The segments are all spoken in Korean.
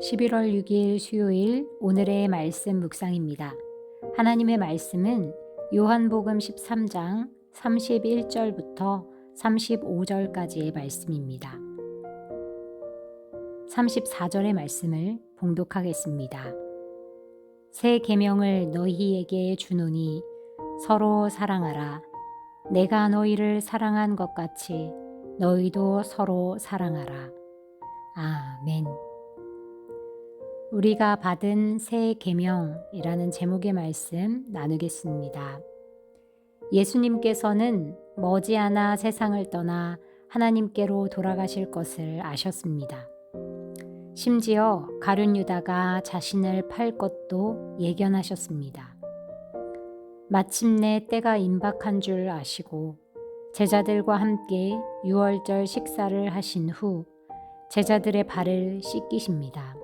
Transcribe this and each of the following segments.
11월 6일 수요일 오늘의 말씀 묵상입니다. 하나님의 말씀은 요한복음 13장 31절부터 35절까지의 말씀입니다. 34절의 말씀을 봉독하겠습니다. 새 계명을 너희에게 주노니 서로 사랑하라. 내가 너희를 사랑한 것 같이 너희도 서로 사랑하라. 아멘. 우리가 받은 새 계명이라는 제목의 말씀 나누겠습니다. 예수님께서는 머지않아 세상을 떠나 하나님께로 돌아가실 것을 아셨습니다. 심지어 가룟 유다가 자신을 팔 것도 예견하셨습니다. 마침내 때가 임박한 줄 아시고 제자들과 함께 유월절 식사를 하신 후 제자들의 발을 씻기십니다.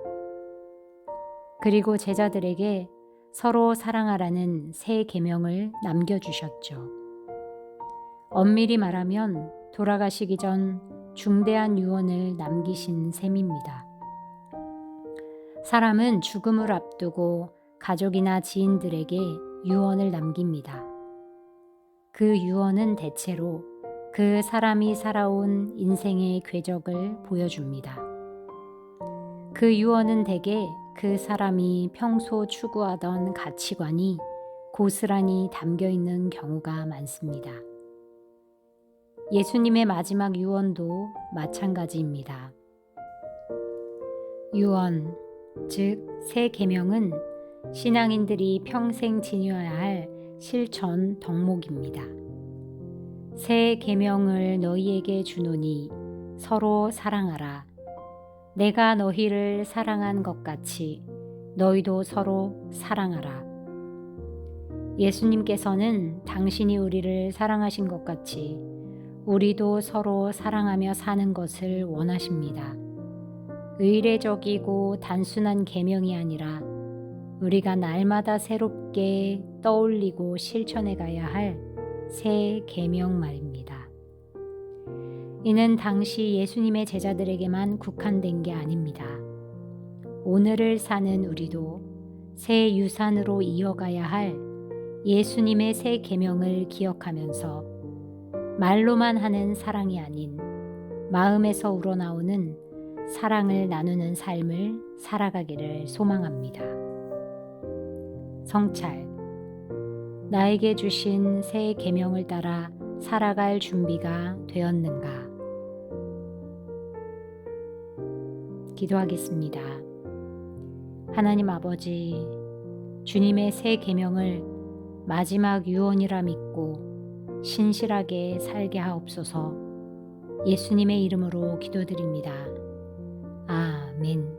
그리고 제자들에게 서로 사랑하라는 새 계명을 남겨주셨죠. 엄밀히 말하면 돌아가시기 전 중대한 유언을 남기신 셈입니다. 사람은 죽음을 앞두고 가족이나 지인들에게 유언을 남깁니다. 그 유언은 대체로 그 사람이 살아온 인생의 궤적을 보여줍니다. 그 유언은 대개 그 사람이 평소 추구하던 가치관이 고스란히 담겨 있는 경우가 많습니다. 예수님의 마지막 유언도 마찬가지입니다. 유언, 즉, 새 계명은 신앙인들이 평생 지녀야 할 실천 덕목입니다. 새 계명을 너희에게 주노니 서로 사랑하라. 내가 너희를 사랑한 것 같이 너희도 서로 사랑하라. 예수님께서는 당신이 우리를 사랑하신 것 같이 우리도 서로 사랑하며 사는 것을 원하십니다. 의례적이고 단순한 계명이 아니라 우리가 날마다 새롭게 떠올리고 실천해 가야 할 새 계명 말입니다. 이는 당시 예수님의 제자들에게만 국한된 게 아닙니다. 오늘을 사는 우리도 새 유산으로 이어가야 할 예수님의 새 계명을 기억하면서 말로만 하는 사랑이 아닌 마음에서 우러나오는 사랑을 나누는 삶을 살아가기를 소망합니다. 성찰 나에게 주신 새 계명을 따라 살아갈 준비가 되었는가? 기도하겠습니다. 하나님 아버지, 주님의 새 계명을 마지막 유언이라 믿고 신실하게 살게 하옵소서. 예수님의 이름으로 기도드립니다. 아멘.